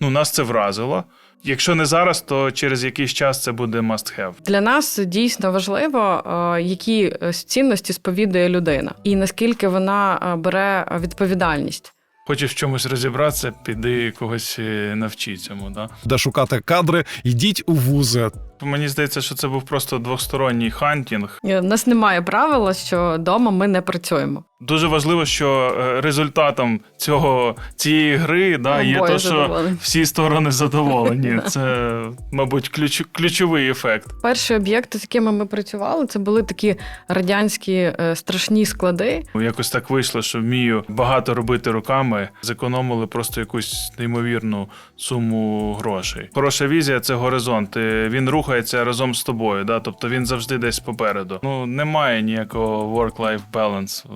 Ну, нас це вразило. Якщо не зараз, то через якийсь час це буде must have. Для нас дійсно важливо, е, які е, цінності сповідує людина, і наскільки вона е, бере відповідальність. Хочеш в чомусь розібратися, піди когось навчи цьому. Да? Де шукати кадри, йдіть у вузи. Мені здається, що це був просто двосторонній хантінг. Е, У нас немає правила, що вдома ми не працюємо. Дуже важливо, що е, результатом цього цієї гри да, є те, що всі сторони задоволені. Це, мабуть, ключ, ключовий ефект. Перші об'єкти, з якими ми працювали, це були такі радянські е, страшні склади. Якось так вийшло, що вмію багато робити руками. Зекономили просто якусь неймовірну суму грошей. Хороша візія це горизонт. і Він рухається разом з тобою. Да? Тобто він завжди десь попереду. Ну немає ніякого work-life balance.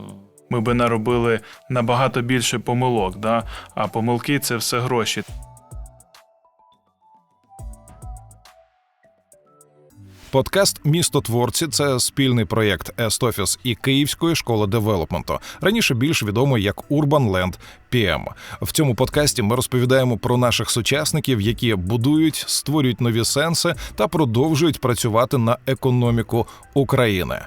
Ми би наробили набагато більше помилок, да? а помилки це все гроші. Подкаст Містотворці це спільний проєкт Естофіс і Київської школи девелопменту, раніше більш відомий як Urban Land PM. В цьому подкасті ми розповідаємо про наших сучасників, які будують, створюють нові сенси та продовжують працювати на економіку України.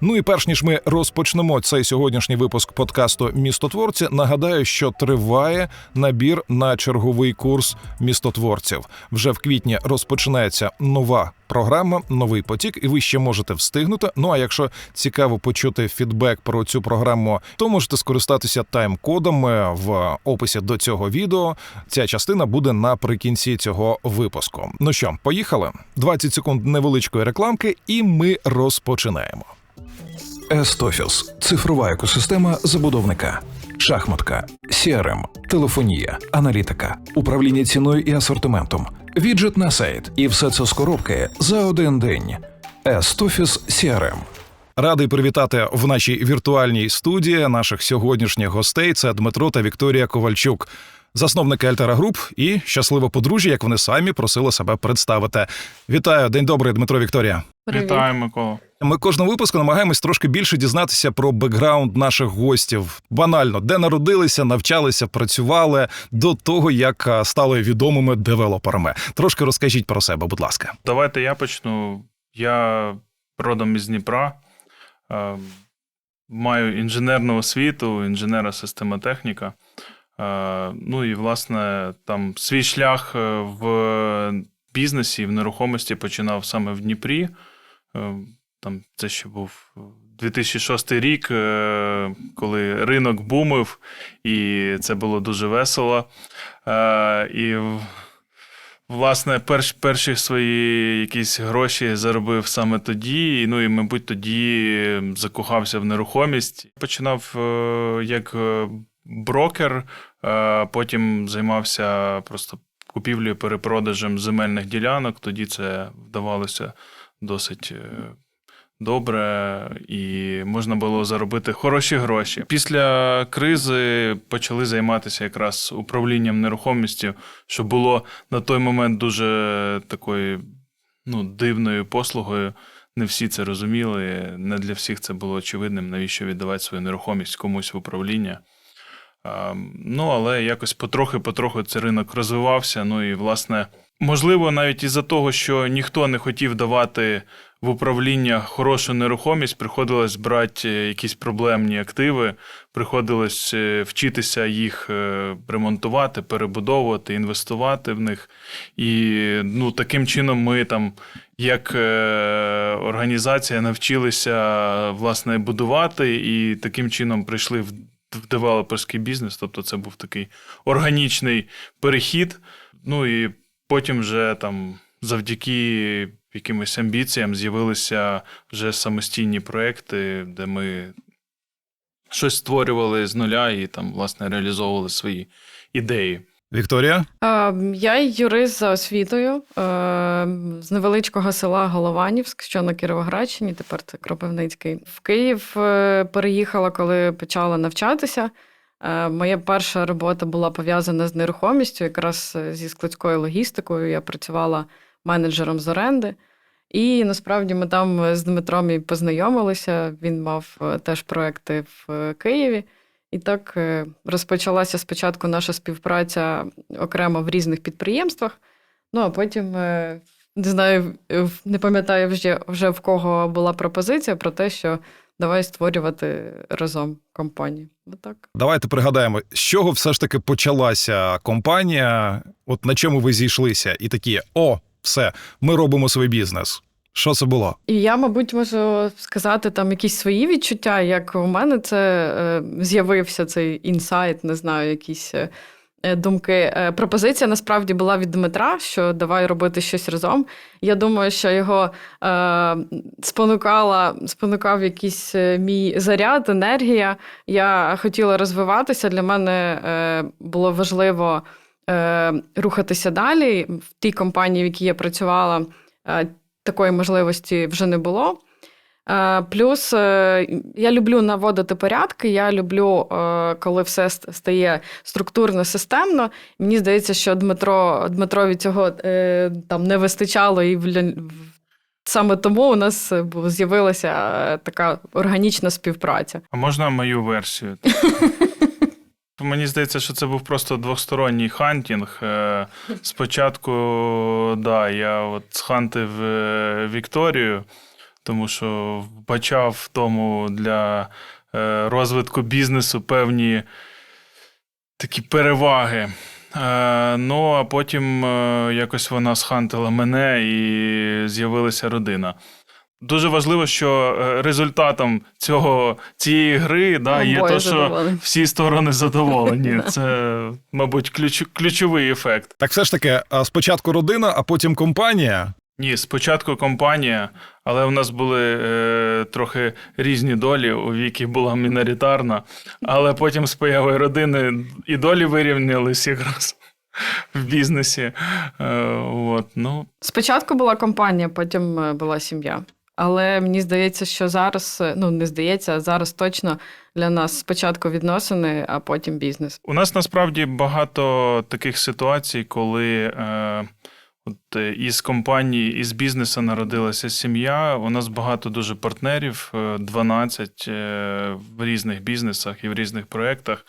Ну і перш ніж ми розпочнемо цей сьогоднішній випуск подкасту Містотворці, нагадаю, що триває набір на черговий курс містотворців. Вже в квітні розпочинається нова програма, новий потік, і ви ще можете встигнути. Ну а якщо цікаво почути фідбек про цю програму, то можете скористатися тайм-кодом в описі до цього відео. Ця частина буде наприкінці цього випуску. Ну що, поїхали? 20 секунд невеличкої рекламки, і ми розпочинаємо. Естофіс цифрова екосистема забудовника, шахматка, CRM, телефонія, аналітика, управління ціною і асортиментом, віджит на сайт, і все це з коробки за один день. Естофіс CRM. Радий привітати в нашій віртуальній студії наших сьогоднішніх гостей. Це Дмитро та Вікторія Ковальчук, засновники Альтера Груп і щасливе подружжя, як вони самі просили себе представити. Вітаю, день добрий, Дмитро Вікторія. Привіт. Вітаю, Микола. Ми кожного випуску намагаємось трошки більше дізнатися про бекграунд наших гостів. Банально, де народилися, навчалися, працювали до того, як стали відомими девелоперами. Трошки розкажіть про себе, будь ласка. Давайте я почну. Я родом із Дніпра. Е, Маю інженерну освіту, інженера системотехніка. Е, Ну і, власне, там свій шлях е, в бізнесі, в нерухомості починав саме в Дніпрі. Е, Там це ще був 2006 рік, е, коли ринок бумив, і це було дуже весело. І Власне, перш, перші свої якісь гроші заробив саме тоді. Ну і, мабуть, тоді закохався в нерухомість. Починав е, як е, брокер, е, потім займався просто купівлею, перепродажем земельних ділянок. Тоді це вдавалося досить. Добре, і можна було заробити хороші гроші. Після кризи почали займатися якраз управлінням нерухомістю, що було на той момент дуже такою ну, дивною послугою. Не всі це розуміли, не для всіх це було очевидним, навіщо віддавати свою нерухомість комусь в управління. Ну, але якось потрохи-потрохи цей ринок розвивався. Ну і, власне, можливо, навіть із-за того, що ніхто не хотів давати в управління хорошу нерухомість, приходилось брати е, якісь проблемні активи, приходилось е, вчитися їх е, ремонтувати, перебудовувати, інвестувати в них. І ну, таким чином ми там, як організація, навчилися власне будувати, і таким чином прийшли в в девелоперський бізнес, тобто це був такий органічний перехід. Ну і потім вже там завдяки якимось амбіціям з'явилися вже самостійні проекти, де ми щось створювали з нуля і там, власне, реалізовували свої ідеї. Вікторія, Я юрист за освітою е, з невеличкого села Голованівськ, що на Кіровоградщині, тепер це Кропивницький. В Київ е, переїхала, коли почала навчатися. Е, Моя перша робота була пов'язана з нерухомістю, якраз зі складською логістикою. Я працювала менеджером з оренди. І насправді ми там з Дмитром і познайомилися. Він мав е, теж проекти в е, Києві. І так е, розпочалася спочатку наша співпраця окремо в різних підприємствах. Ну а потім е, не знаю, не пам'ятаю вже, вже в кого була пропозиція про те, що давай створювати разом компанію. Отак. Давайте пригадаємо, з чого все ж таки почалася компанія, от на чому ви зійшлися, і такі: о, все, ми робимо свій бізнес. Що це було? І я, мабуть, можу сказати там якісь свої відчуття, як у мене це е, з'явився цей інсайт, не знаю, якісь е, е, думки. Е, пропозиція насправді була від Дмитра, що давай робити щось разом. Я думаю, що його е, спонукала, спонукав якийсь е, мій заряд, енергія. Я хотіла розвиватися. Для мене е, було важливо е, рухатися далі. В тій компанії, в якій я працювала, е, такої можливості вже не було. Е, Плюс е, я люблю наводити порядки. Я люблю, е, коли все стає структурно, системно. Мені здається, що Дмитро Дмитрові цього е, там не вистачало, і в- саме тому у нас з'явилася е, така органічна співпраця. А можна мою версію? Мені здається, що це був просто двосторонній хантінг. Е, Спочатку, да, я от схантив е, Вікторію, тому що вбачав в тому для е, розвитку бізнесу певні такі переваги. Ну, а потім якось вона схантила мене і з'явилася родина. Дуже важливо, що е, результатом цього цієї гри да, є те, що всі сторони задоволені. Це, мабуть, ключ, ключовий ефект. Так все ж таки, а спочатку родина, а потім компанія. Ні, спочатку компанія, але у нас були е, трохи різні долі. У Вікі була міноритарна, але потім з появою родини і долі вирівнялись якраз в бізнесі. Е, от, ну, Спочатку була компанія, потім е, була сім'я. Але мені здається, що зараз, е, ну не здається, а зараз точно для нас спочатку відносини, а потім бізнес. У нас насправді багато таких ситуацій, коли е, от, е, із компанії, із бізнесу народилася сім'я. У нас багато дуже партнерів, е, 12 е, в різних бізнесах і в різних проєктах.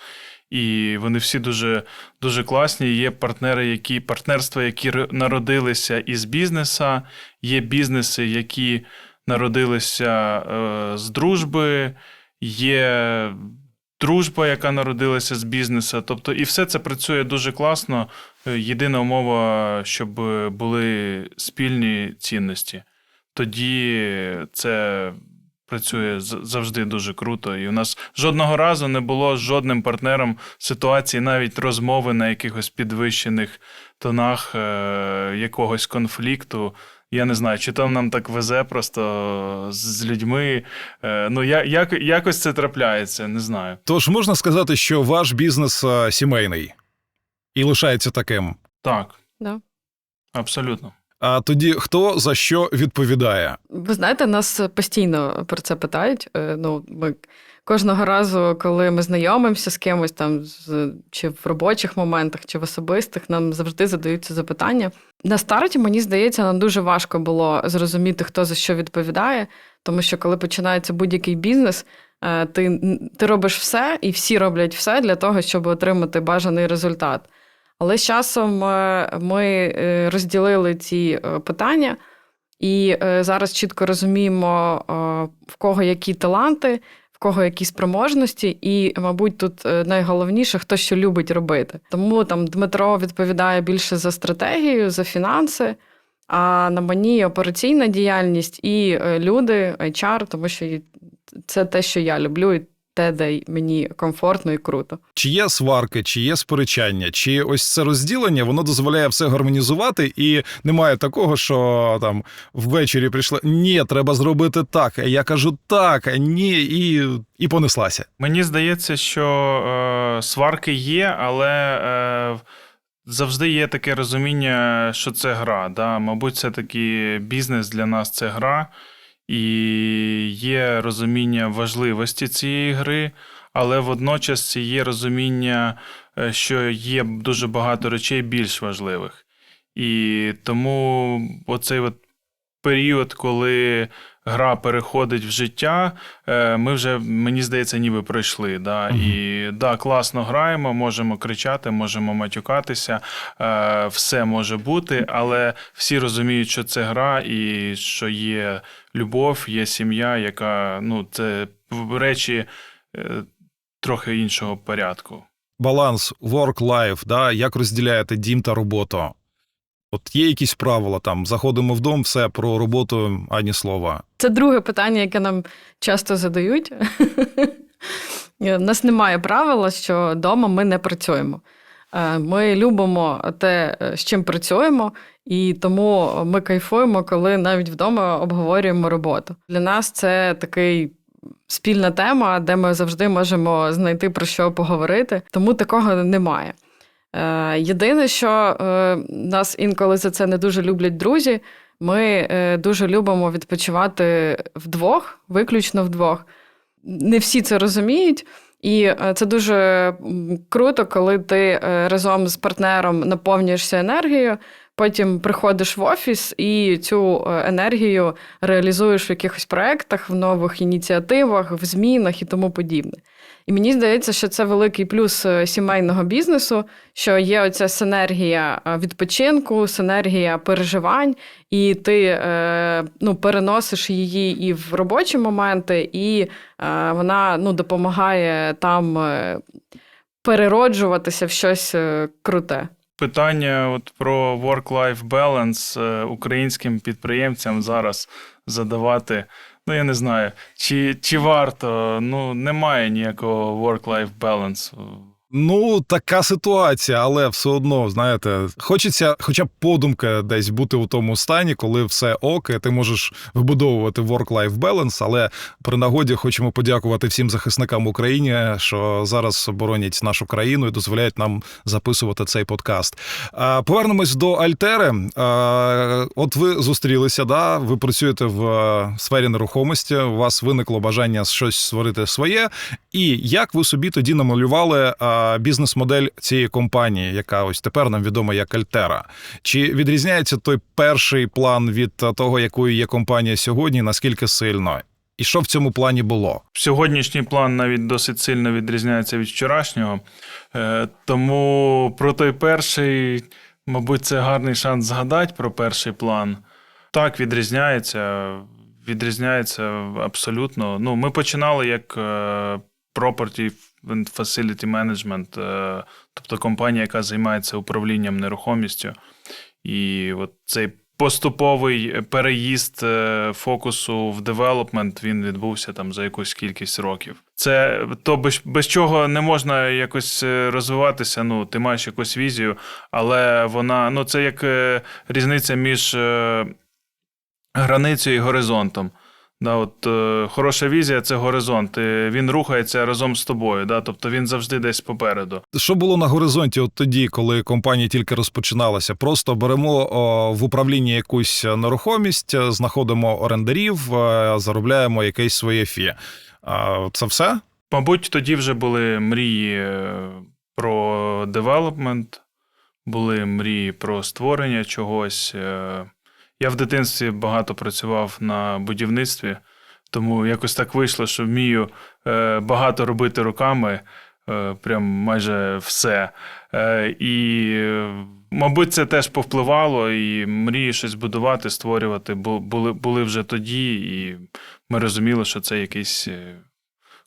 І вони всі дуже, дуже класні. Є партнери, які партнерства, які народилися із бізнеса, є бізнеси, які народилися е, з дружби, є дружба, яка народилася з бізнесу. Тобто, і все це працює дуже класно. Е, Єдина умова, щоб були спільні цінності. Тоді це працює завжди дуже круто. І у нас жодного разу не було з жодним партнером ситуації, навіть розмови на якихось підвищених тонах е, якогось конфлікту. Я не знаю, чи там нам так везе просто з людьми. Е, ну, я, як, якось це трапляється, не знаю. Тож можна сказати, що ваш бізнес сімейний і лишається таким. Так, Да. абсолютно. А тоді хто за що відповідає? Ви знаєте, нас постійно про це питають. Е, Ну, ми кожного разу, коли ми знайомимося з кимось там, чи в робочих моментах, чи в особистих, нам завжди задаються запитання. На старті, мені здається, нам дуже важко було зрозуміти, хто за що відповідає, тому що коли починається будь-який бізнес, е, ти, ти робиш все, і всі роблять все для того, щоб отримати бажаний результат. Але з часом е, ми е, розділили ці е, питання. І зараз чітко розуміємо, в кого які таланти, в кого які спроможності, і, мабуть, тут найголовніше, хто що любить робити. Тому там Дмитро відповідає більше за стратегію, за фінанси, а на мені операційна діяльність і люди, HR, тому що це те, що я люблю, і те, де мені комфортно і круто. Чи є сварки, чи є сперечання, чи ось це розділення воно дозволяє все гармонізувати, і немає такого, що там ввечері прийшла ні, треба зробити так. Я кажу так, ні, і, і понеслася. Мені здається, що е, сварки є, але е, завжди є таке розуміння, що це гра. Да? Мабуть, це таки бізнес для нас це гра, і є розуміння важливості цієї гри, але водночас є розуміння, е, що є дуже багато речей більш важливих. І тому оцей от період, коли гра переходить в життя, е, ми вже, мені здається, ніби пройшли. Да? Мгм. І да, класно граємо, можемо кричати, можемо матюкатися, е, все може бути, але всі розуміють, що це гра і що є любов, є сім'я, яка ну, це речі е, трохи іншого порядку. Баланс, work-life, да, як розділяєте дім та роботу? От є якісь правила там, заходимо в дом, все про роботу, ані слова. Це друге питання, яке нам часто задають. У нас немає правила, що вдома ми не працюємо. Е, Ми любимо те, е, з чим працюємо, і тому ми кайфуємо, коли навіть вдома обговорюємо роботу. Для нас це такий. Спільна тема, де ми завжди можемо знайти про що поговорити, тому такого немає. Е, Єдине, що нас інколи за це не дуже люблять друзі. Ми дуже любимо відпочивати вдвох, виключно вдвох. Не всі це розуміють, і е, це дуже круто, коли ти е, разом з партнером наповнюєшся енергією, потім приходиш в офіс і цю е, енергію реалізуєш в якихось проєктах, в нових ініціативах, в змінах і тому подібне. І мені здається, що це великий плюс е, сімейного бізнесу, що є оця синергія е, відпочинку, синергія переживань, і ти е, ну, переносиш її і в робочі моменти, і вона ну, допомагає там перероджуватися в щось круте. Питання от про work-life balance українським підприємцям зараз задавати. Ну, я не знаю, чи, чи варто. Ну, немає ніякого work-life balance. Ну, така ситуація, але все одно, знаєте, хочеться, хоча б подумка десь бути у тому стані, коли все ок, і ти можеш вибудовувати work-life balance, але при нагоді хочемо подякувати всім захисникам в Україні, що зараз боронять нашу країну і дозволяють нам записувати цей подкаст. Повернемось до Альтери. От ви зустрілися, да? ви працюєте в е, сфері нерухомості, у вас виникло бажання щось створити своє. І як ви собі тоді намалювали бізнес-модель цієї компанії, яка ось тепер нам відома як Альтера? Чи відрізняється той перший план від того, якою є компанія сьогодні? Наскільки сильно? І що в цьому плані було? Сьогоднішній план навіть досить сильно відрізняється від вчорашнього. Е, Тому про той перший, мабуть, це гарний шанс згадати про перший план. Так, відрізняється. Відрізняється абсолютно. Ну, ми починали як е, Property and Facility Management, е, тобто компанія, яка займається управлінням нерухомістю. І от цей поступовий переїзд е, фокусу в девелопмент він відбувся там за якусь кількість років. Це то без, без чого не можна якось е, розвиватися. Ну, ти маєш якусь візію, але вона ну це як різниця між границею і горизонтом. Да, от, е, хороша візія це горизонт. і Він рухається разом з тобою. Да, тобто він завжди десь попереду. Що було на горизонті от тоді, коли компанія тільки розпочиналася? Просто беремо о, в управлінні якусь нерухомість, е, знаходимо орендарів, е, заробляємо якесь своє фі. А, Це все? Мабуть, тоді вже були мрії е, про девелопмент, були мрії про створення чогось. Е, Я в дитинстві багато працював на будівництві, тому якось так вийшло, що вмію е, багато робити руками, е, прям майже все. Е, І, мабуть, це теж повпливало, і мрії щось будувати, створювати були, були вже тоді, і ми розуміли, що це якийсь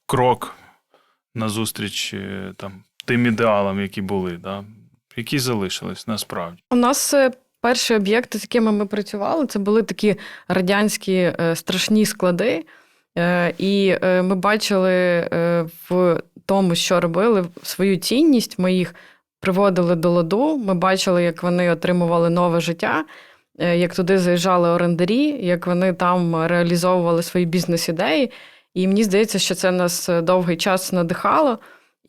крок назустріч там, тим ідеалам, які були, да? які залишились насправді. У нас перші об'єкти, з якими ми працювали, це були такі радянські е, страшні склади. Е, І е, ми бачили в тому, що робили, свою цінність. Ми їх приводили до ладу. Ми бачили, як вони отримували нове життя, як туди заїжджали орендарі, як вони там реалізовували свої бізнес-ідеї. І мені здається, що це нас довгий час надихало.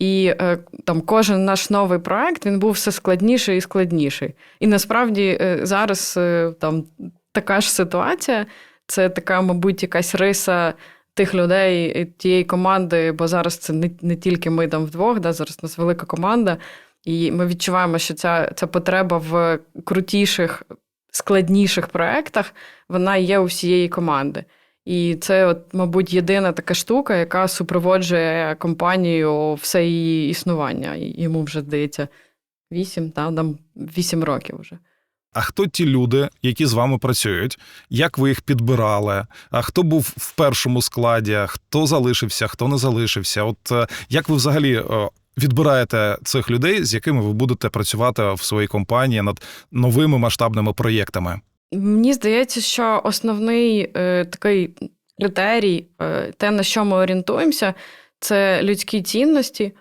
І е, там кожен наш новий проект він був все складніший і складніший. І насправді е, зараз е, там така ж ситуація. Це така, мабуть, якась риса тих людей, тієї команди, бо зараз це не, не тільки ми там вдвох, да, зараз у нас велика команда, і ми відчуваємо, що ця, ця потреба в крутіших, складніших проектах вона є у всієї команди. І це, от, мабуть, єдина така штука, яка супроводжує компанію все її існування. Йому вже здається вісім, та, там вісім років вже. А хто ті люди, які з вами працюють? Як ви їх підбирали? А хто був в першому складі? Хто залишився, хто не залишився? От е, як ви взагалі е, відбираєте цих людей, з якими ви будете працювати в своїй компанії над новими масштабними проєктами? Мені здається, що основний е, такий критерій, е, те, на що ми орієнтуємося, це людські цінності.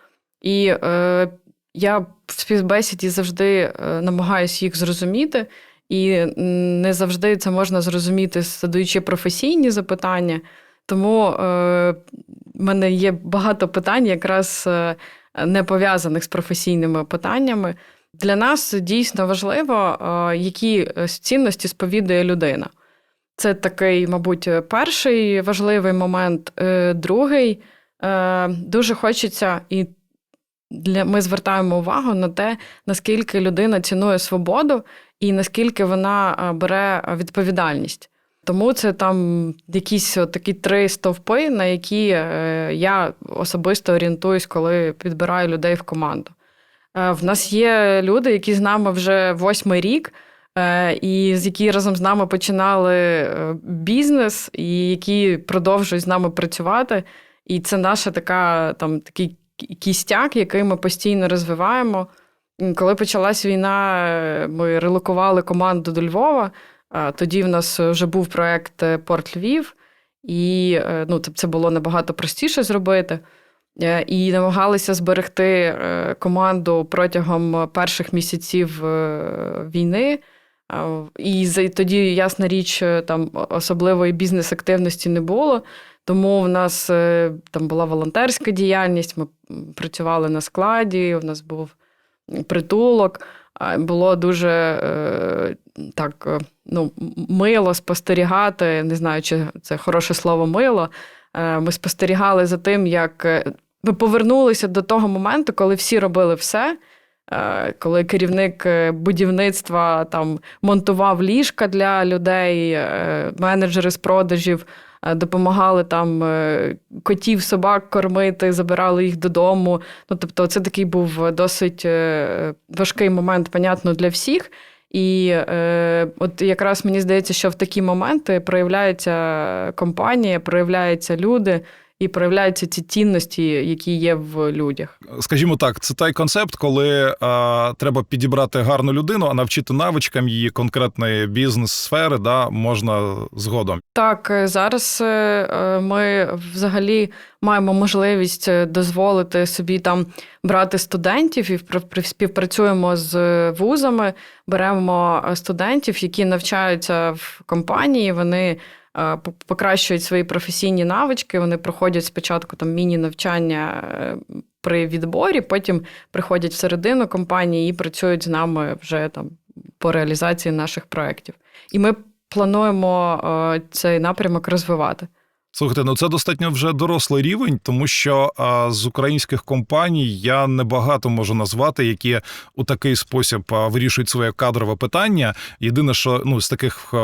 І е, я в співбесіді завжди е, намагаюся їх зрозуміти, і не завжди це можна зрозуміти, задаючи професійні запитання. Тому е, в мене є багато питань, якраз е, не пов'язаних з професійними питаннями. Для нас дійсно важливо, е, які е, цінності сповідує людина. Це такий, мабуть, перший важливий момент. Е, Другий е, дуже хочеться, і для, ми звертаємо увагу на те, наскільки людина цінує свободу і наскільки вона е, бере відповідальність. Тому це там якісь такі три стовпи, на які е, я особисто орієнтуюсь, коли підбираю людей в команду. Е, В нас є люди, які з нами вже восьмий рік, е, і з які разом з нами починали е, бізнес, і які продовжують з нами працювати. І це наша така там такий кістяк, який ми постійно розвиваємо. Коли почалась війна, ми релокували команду до Львова. Тоді в нас вже був проект Порт Львів, і ну, це- це було набагато простіше зробити. Е, І намагалися зберегти е, команду протягом перших місяців е, війни. І тоді, ясна річ, там особливої бізнес-активності не було. Тому в нас там була волонтерська діяльність, ми працювали на складі, у нас був притулок. Було дуже так ну, мило спостерігати. Не знаю, чи це хороше слово мило. Ми спостерігали за тим, як ми повернулися до того моменту, коли всі робили все. Е, Коли керівник е, будівництва там монтував ліжка для людей, е, менеджери з продажів допомагали там котів, собак кормити, забирали їх додому. Ну, тобто, це такий був досить важкий момент, понятно, для всіх. І е, от якраз мені здається, що в такі моменти проявляється компанія, проявляються люди і проявляються ці цінності, які є в людях. Скажімо так, це той концепт, коли а, треба підібрати гарну людину, а навчити навичкам її конкретної бізнес-сфери, да, можна згодом. Так, е, зараз е, е, ми взагалі маємо можливість е, дозволити собі там брати студентів і впра- співпрацюємо з е, вузами, беремо е, студентів, які навчаються в компанії. Вони е, покращують свої професійні навички. Вони проходять спочатку там міні-навчання е, при відборі, потім приходять всередину компанії і працюють з нами вже там по реалізації наших проєктів. І ми плануємо е, цей напрямок розвивати. Слухайте, ну це достатньо вже дорослий рівень, тому що а, з українських компаній я небагато можу назвати, які у такий спосіб а, вирішують своє кадрове питання. Єдине, що ну з таких а,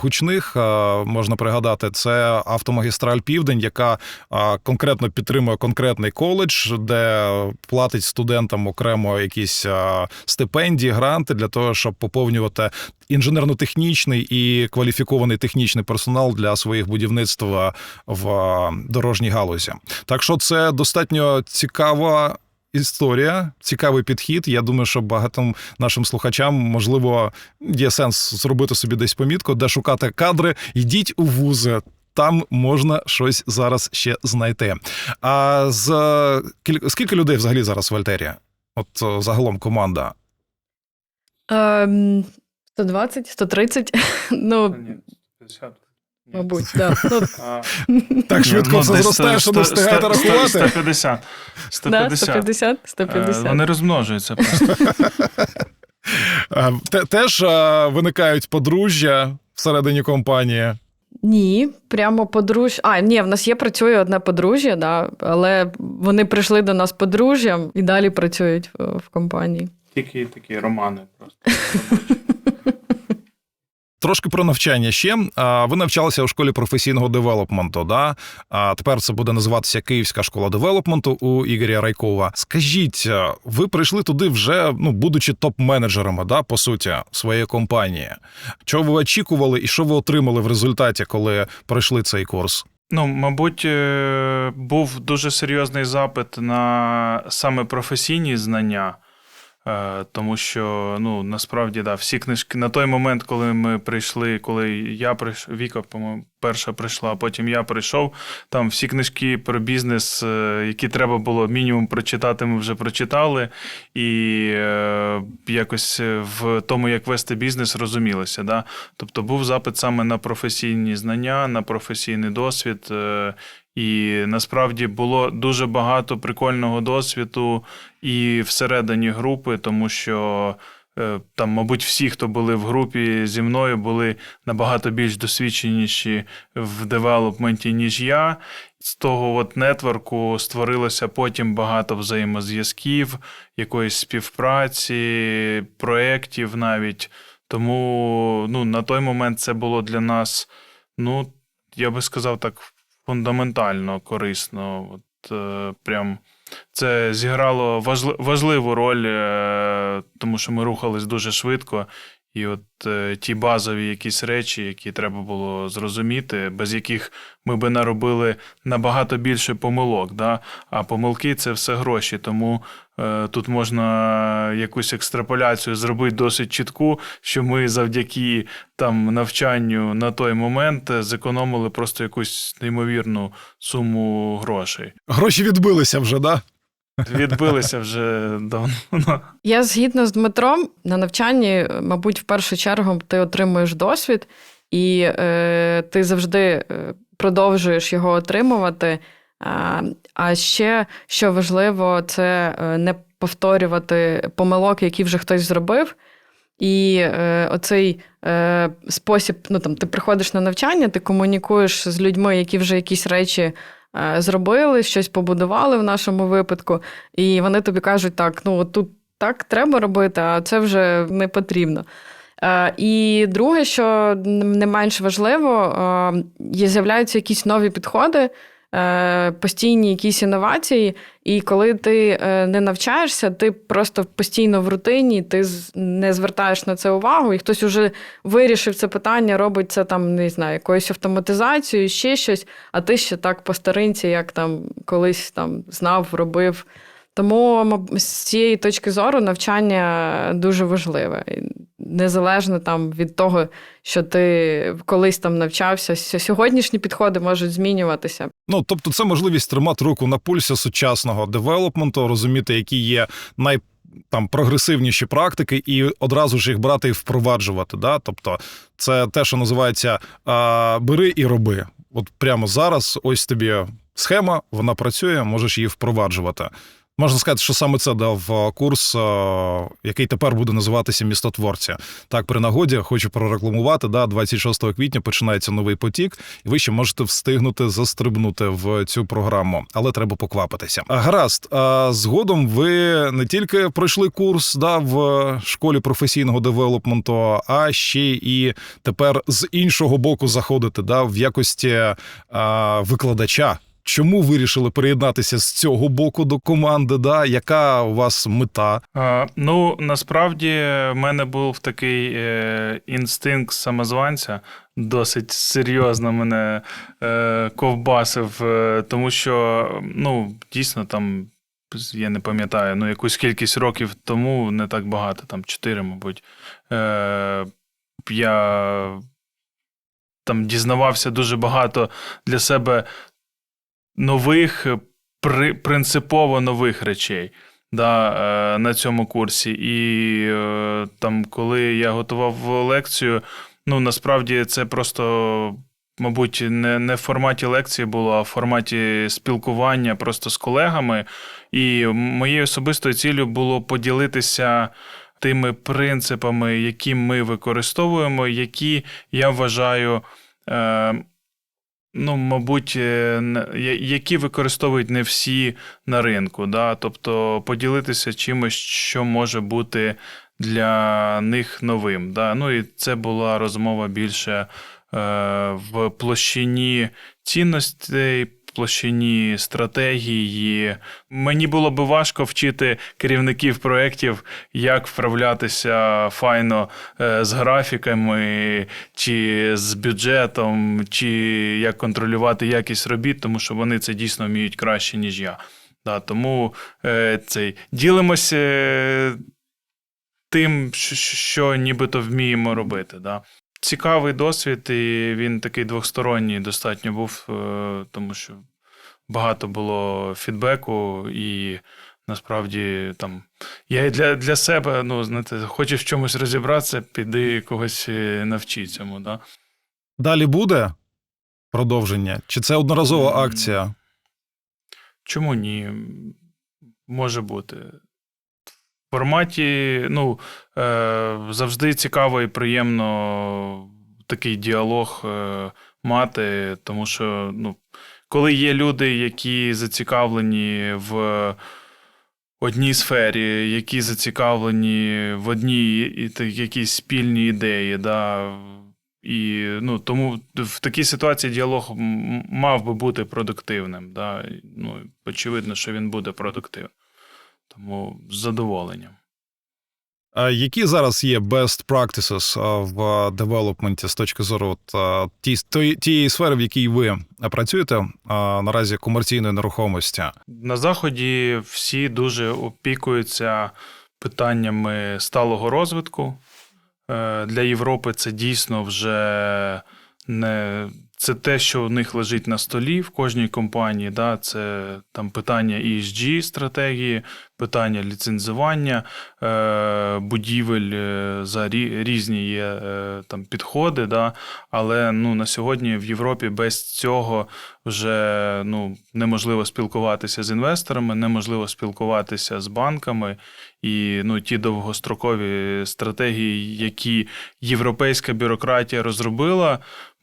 гучних а, можна пригадати, це автомагістраль Південь, яка а, конкретно підтримує конкретний коледж, де платить студентам окремо якісь а, стипендії, гранти для того, щоб поповнювати інженерно-технічний і кваліфікований технічний персонал для своїх будівництв в дорожній галузі. Так що це достатньо цікава. Історія, цікавий підхід. Я думаю, що багатьом нашим слухачам можливо є сенс зробити собі десь помітку, де шукати кадри. Йдіть у вузи. Там можна щось зараз ще знайти. А з кіль- скільки людей взагалі зараз в Альтері? От загалом команда. Ем, 120, 130, ну, Ні, 50. Мабуть, да. Ну, Так швидко ну, все зростає, що не встигаєте рахувати. 150. 150. 150, Е, 150. Вони розмножуються просто. Те- Теж а, виникають подружжя всередині компанії. Ні, прямо подружжя. А, ні, в нас є працює одне подружжя, да, але вони прийшли до нас подружжям і далі працюють в, в компанії. Тільки такі романи просто. трошки про навчання ще. Ви навчалися у школі професійного девелопменту. Да? А тепер це буде називатися Київська школа девелопменту у Ігоря Райкова. Скажіть, ви прийшли туди вже, ну будучи топ-менеджерами, да, по суті, своєї компанії. Чого ви очікували і що ви отримали в результаті, коли пройшли цей курс? Ну, мабуть, е, був дуже серйозний запит на саме професійні знання, тому що ну, насправді да, всі книжки на той момент, коли ми прийшли, коли я прийшов, Віка, по-моєму, перша прийшла, потім я прийшов. Там всі книжки про бізнес, е, які треба було мінімум прочитати, ми вже прочитали. І е, якось в тому, як вести бізнес, розумілося. Да? Тобто був запит саме на професійні знання, на професійний досвід. е, І насправді було дуже багато прикольного досвіду і всередині групи, тому що е, там, мабуть, всі, хто були в групі зі мною, були набагато більш досвідченіші в девелопменті, ніж я. З того от нетворку створилося потім багато взаємозв'язків, якоїсь співпраці, проєктів навіть. Тому ну, на той момент це було для нас, ну, я би сказав так, фундаментально корисно. От, е, прям це зіграло важливу роль, е, тому що ми рухались дуже швидко. І от е, ті базові якісь речі, які треба було зрозуміти, без яких ми би наробили набагато більше помилок. Да? А помилки це все гроші. Тому е, тут можна якусь екстраполяцію зробити досить чітку, що ми завдяки там навчанню на той момент зекономили просто якусь неймовірну суму грошей. Гроші відбилися вже, да? Відбилися вже давно. Я згідна з Дмитром на навчанні, мабуть, в першу чергу ти отримуєш досвід, і е, ти завжди е, продовжуєш його отримувати. А, а ще що важливо, це е, не повторювати помилок, які вже хтось зробив. І е, оцей е, спосіб, ну там ти приходиш на навчання, ти комунікуєш з людьми, які вже якісь речі е, зробили, щось побудували в нашому випадку, і вони тобі кажуть, так, ну тут так треба робити, а це вже не потрібно. Е, і друге, що не менш важливо, е, є- з'являються якісь нові підходи, е, постійні якісь інновації. І коли ти е, не навчаєшся, ти просто постійно в рутині, ти не звертаєш на це увагу, і хтось уже вирішив це питання, робить це там, не знаю, якоюсь автоматизацією, ще щось, а ти ще так по старинці, як там колись там знав, робив. Тому з цієї точки зору навчання дуже важливе. Незалежно там від того, що ти колись там навчався, сьогоднішні підходи можуть змінюватися. Ну, тобто, це можливість тримати руку на пульсі сучасного девелопменту, розуміти, які є най. Там прогресивніші практики, і одразу ж їх брати і впроваджувати. Да? Тобто, це те, що називається а, бери і роби. От прямо зараз, ось тобі схема, вона працює, можеш її впроваджувати. Можна сказати, що саме це дав курс, який тепер буде називатися містотворці. Так, при нагоді хочу прорекламувати. Да, 26 квітня починається новий потік, і ви ще можете встигнути застрибнути в цю програму, але треба поквапитися. Гаразд, а згодом ви не тільки пройшли курс да, в школі професійного девелопменту, а ще і тепер з іншого боку заходите да, в якості а, викладача. Чому вирішили приєднатися з цього боку до команди? Да? Яка у вас мета? А, ну, насправді, в мене був такий е, інстинкт самозванця, досить серйозно мене е, ковбасив, е, тому що, ну, дійсно, там, я не пам'ятаю, ну, якусь кількість років тому, не так багато, там, чотири, мабуть. Е, я там дізнавався дуже багато для себе нових, при, принципово нових речей да, е, на цьому курсі. І е, там, коли я готував лекцію, ну насправді це просто. Мабуть, не, не в форматі лекції було, а в форматі спілкування просто з колегами. І моєю особистою ціллю було поділитися тими принципами, які ми використовуємо, які я вважаю, е, ну, мабуть, е, які використовують не всі на ринку. Да? Тобто поділитися чимось, що може бути для них новим. Да? Ну і це була розмова більше е, в площині цінностей, площині стратегії. Мені було би важко вчити керівників проєктів, як вправлятися файно е, з графіками, чи з бюджетом, чи як контролювати якість робіт, тому що вони це дійсно вміють краще, ніж я. Да, тому е, цей, ділимося е, тим, що, що нібито вміємо робити. Да. Цікавий досвід, і він такий двосторонній достатньо був, е, тому що багато було фідбеку, і насправді там я і для, для себе, ну, знаєте, хочеш в чомусь розібратися, піди когось е, навчи цьому. Да. Далі буде продовження? Чи це одноразова акція? Чому ні? Може бути. В форматі, ну, е, завжди цікаво і приємно такий діалог е, мати, тому що, ну, коли є люди, які зацікавлені в одній сфері, які зацікавлені в одній і та- якійсь спільній ідеї, да, і ну, тому в такій ситуації діалог мав би бути продуктивним. Да? Ну, очевидно, що він буде продуктивним. Тому з задоволенням. Які зараз є best practices в девелопменті з точки зору тієї сфери, в якій ви працюєте наразі комерційної нерухомості? На Заході всі дуже опікуються питаннями сталого розвитку. Е, Для Європи це дійсно вже не це те, що у них лежить на столі в кожній компанії. Да? Це там питання ESG стратегії, питання ліцензування, е, будівель е, за рі- різні є е, там підходи. Да? Але ну, на сьогодні в Європі без цього вже ну, неможливо спілкуватися з інвесторами, неможливо спілкуватися з банками. І ну, ті довгострокові стратегії, які європейська бюрократія розробила,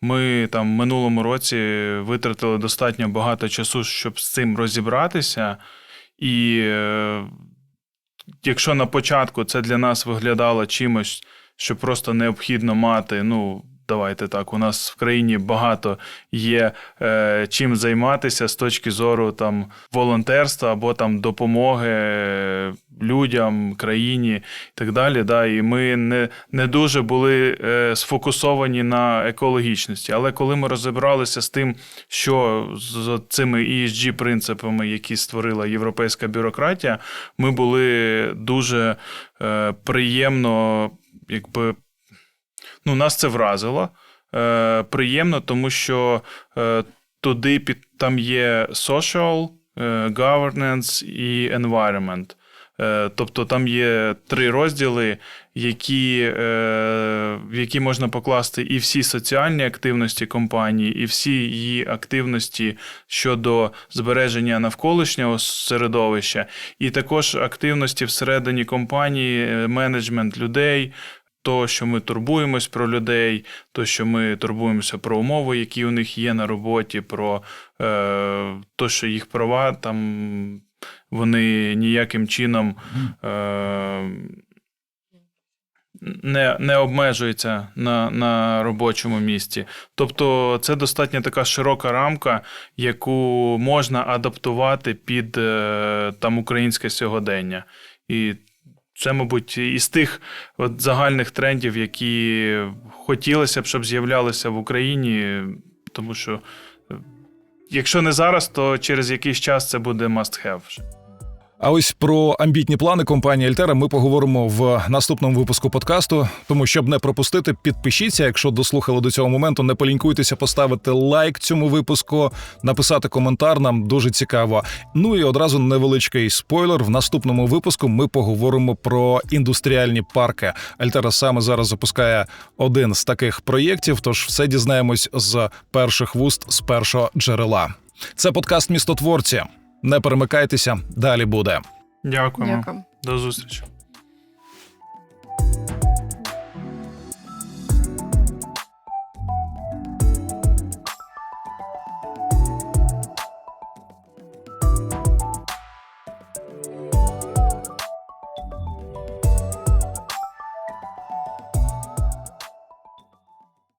ми там в минулому році витратили достатньо багато часу, щоб з цим розібратися. І е, якщо на початку це для нас виглядало чимось, що просто необхідно мати, ну. Давайте так, у нас в країні багато є е, чим займатися з точки зору там волонтерства або там допомоги е, людям, країні і так далі. Да, і ми не, не дуже були е, сфокусовані на екологічності. Але коли ми розібралися з тим, що з цими esg принципами, які створила європейська бюрократія, ми були дуже е, приємно, якби ну, нас це вразило. Е, приємно, тому що е, туди під, там є social, е, governance і environment. Е, тобто там є три розділи, які, е, в які можна покласти і всі соціальні активності компанії, і всі її активності щодо збереження навколишнього середовища, і також активності всередині компанії, е, менеджмент людей, то, що ми турбуємось про людей, то, що ми турбуємося про умови, які у них є на роботі, про е, то, що їх права там вони ніяким чином е, не, не обмежуються на, на робочому місці. Тобто це достатньо така широка рамка, яку можна адаптувати під е, там українське сьогодення. І це, мабуть, із тих от загальних трендів, які хотілося б, щоб з'являлися в Україні, тому що е, якщо не зараз, то через якийсь час це буде must have. А ось про амбітні плани компанії Альтера ми поговоримо в наступному випуску подкасту. Тому щоб не пропустити, підпишіться. Якщо дослухали до цього моменту, не полінькуйтеся поставити лайк цьому випуску, написати коментар. Нам дуже цікаво. Ну і одразу невеличкий спойлер. В наступному випуску ми поговоримо про індустріальні парки. Альтера саме зараз запускає один з таких проєктів. Тож все дізнаємось з перших вуст з першого джерела. Це подкаст Містотворці. Не перемикайтеся, далі буде. Дякуємо. Дякую. До зустрічі.